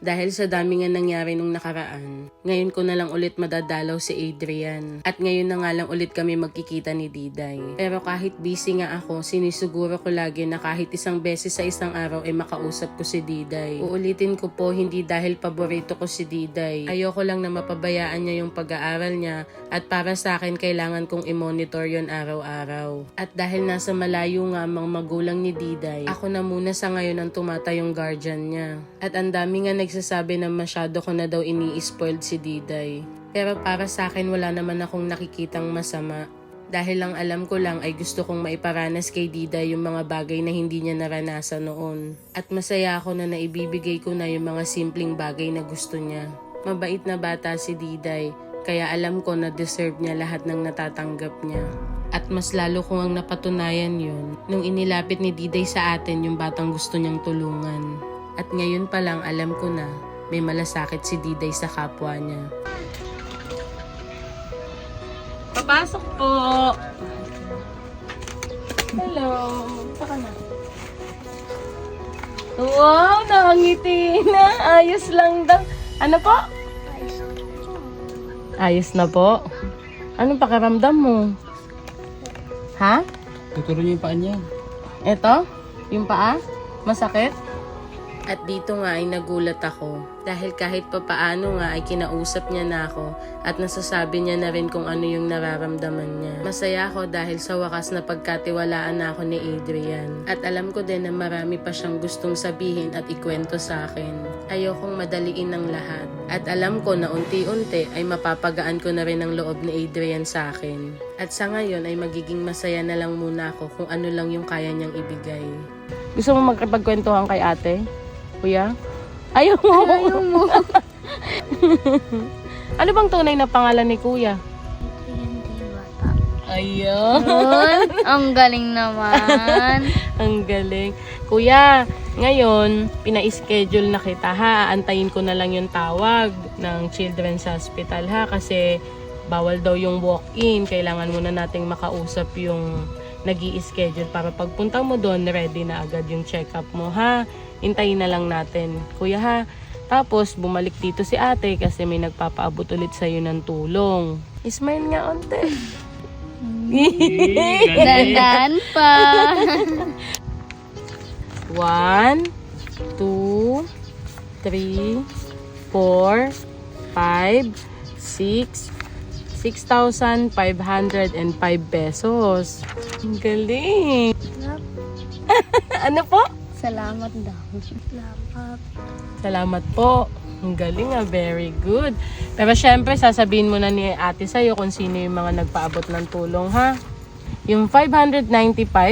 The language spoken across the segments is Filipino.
Dahil sa dami nga nangyari nung nakaraan, ngayon ko na lang ulit madadalaw si Adrian. At ngayon na nga lang ulit kami magkikita ni Diday. Pero kahit busy nga ako, sinisuguro ko lagi na kahit isang beses sa isang araw ay makausap ko si Diday. Uulitin ko po, hindi dahil paborito ko si Diday. Ayoko lang na mapabayaan niya yung pag-aaral niya at para sa akin kailangan kong i-monitor yon araw-araw. At dahil nasa malayo nga mga magulang ni Diday, ako na muna sa ngayon ang tumatayong guardian niya. At ang dami nga nagsasabi na masyado ko na daw ini-spoiled si Diday. Pero para sa akin wala naman akong nakikitang masama. Dahil lang alam ko lang ay gusto kong maiparanas kay Diday yung mga bagay na hindi niya naranasan noon. At masaya ako na naibibigay ko na yung mga simpleng bagay na gusto niya. Mabait na bata si Diday, kaya alam ko na deserve niya lahat ng natatanggap niya. At mas lalo kong ang napatunayan yun nung inilapit ni Diday sa atin yung batang gusto niyang tulungan. At ngayon pa lang alam ko na may malasakit si Diday sa kapwa niya. Papasok po! Hello! Saka na. Wow! Nakangiti na! Ayos lang daw. Ano po? Ayos na po. Anong pakiramdam mo? Ha? Tuturo niyo yung paa niya. Eto? Yung paa? Masakit? At dito nga ay nagulat ako dahil kahit papaano nga ay kinausap niya na ako at nasasabi niya na rin kung ano yung nararamdaman niya. Masaya ako dahil sa wakas na pagkatiwalaan na ako ni Adrian. At alam ko din na marami pa siyang gustong sabihin at ikwento sa akin. Ayokong madaliin ng lahat. At alam ko na unti-unti ay mapapagaan ko na rin ang loob ni Adrian sa akin. At sa ngayon ay magiging masaya na lang muna ako kung ano lang yung kaya niyang ibigay. Gusto mo magkapagkwentuhan kay ate? Kuya? Ayaw mo. Ayaw mo. ano bang tunay na pangalan ni kuya? Ayun. Yun, ang galing naman. Ang galing. Kuya, ngayon, pina-schedule na kita ha. Antayin ko na lang yung tawag ng Children's Hospital ha. Kasi bawal daw yung walk-in. Kailangan muna nating makausap yung nag schedule para pagpunta mo doon, ready na agad yung check-up mo ha. Hintayin na lang natin. Kuya ha. Tapos, bumalik dito si ate kasi may nagpapaabot ulit sa'yo ng tulong. Smile nga onte. Dandan pa. One, two, three, four, five, six, 6,505 pesos. Ang galing. ano po? Salamat daw. Salamat. Salamat po. Ang galing ah, very good. Pero syempre, sasabihin mo na ni ate sa'yo kung sino yung mga nagpaabot ng tulong ha. Yung 595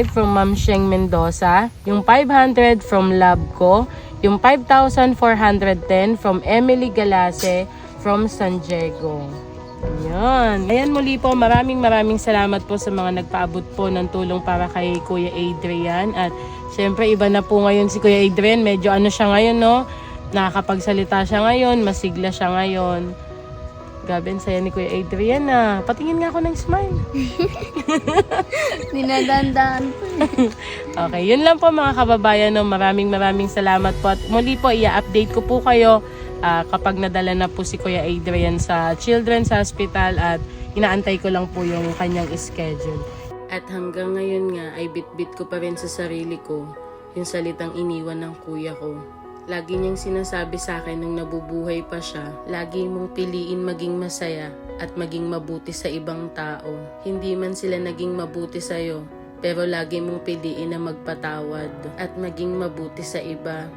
from Ma'am Sheng Mendoza, yung 500 from Labco, yung 5,410 from Emily Galase from San Diego. Ayan. Ayan muli po, maraming maraming salamat po sa mga nagpaabot po ng tulong para kay Kuya Adrian. At syempre, iba na po ngayon si Kuya Adrian. Medyo ano siya ngayon, no? Nakakapagsalita siya ngayon, masigla siya ngayon. Grabe, ang saya ni Kuya Adrian na. Patingin nga ako ng smile. Dinadandaan pa. Okay, yun lang po mga kababayan. No? Maraming maraming salamat po. At muli po, i-update ko po kayo ah, kapag nadala na po si Kuya Adrian sa Children's Hospital at inaantay ko lang po yung kanyang schedule. At hanggang ngayon nga ay bit-bit ko pa rin sa sarili ko yung salitang iniwan ng kuya ko. Lagi niyang sinasabi sa akin nung nabubuhay pa siya, lagi mong piliin maging masaya at maging mabuti sa ibang tao. Hindi man sila naging mabuti sa'yo, pero lagi mong piliin na magpatawad at maging mabuti sa iba